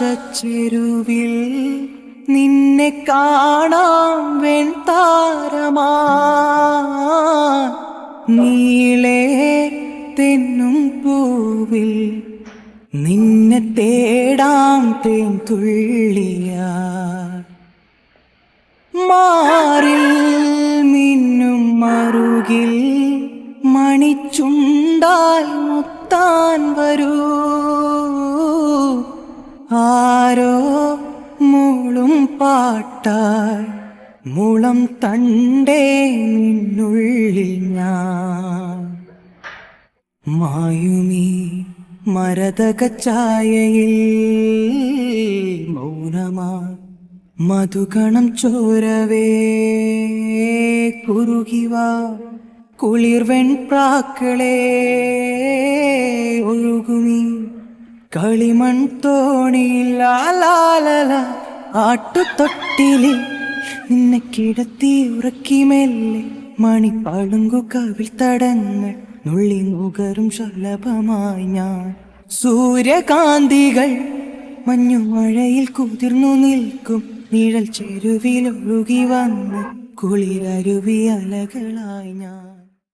നീലാകാശച്ചെരുവിൽ നിന്നെ കാണാം വെൺതാരമാ നീളേ തെന്നും പൂവിൽ നിന്നെ തേടാം തേൻ തുള്ളിയ മാറിൽ മിന്നും മറുകിൽ മണിച്ചുണ്ടാൽ മുത്താൻ വരൂ. ആരോ മൂളും പാട്ടാൽ മുളം തണ്ടേ നിന്നുള്ളിൽ ഞാൻ. മായുമീ മരതകച്ചായയിൽ മൗനമാ മധുഗണം ചോരവേ കുറുകിവ. കുളിർവെൺ വെൺപ്രാക്കളെ ഒഴുകുമീ. കളിമൺ തോണിയിൽ ആട്ടുത്തൊട്ടിലെ നിന്നെ കിടത്തി ഉറക്കി മെല്ലെ. കവിൽ തടങ്ങൾ നുള്ളി നുകറും ശലഭമായി ഞാൻ. സൂര്യകാന്തികൾ മഞ്ഞുമഴയിൽ കുതിർന്നു നിൽക്കും. നിഴൽ ചെരുവിൽ ഒഴുകി വന്ന് കുളിരരുവി അലകളായി ഞാൻ.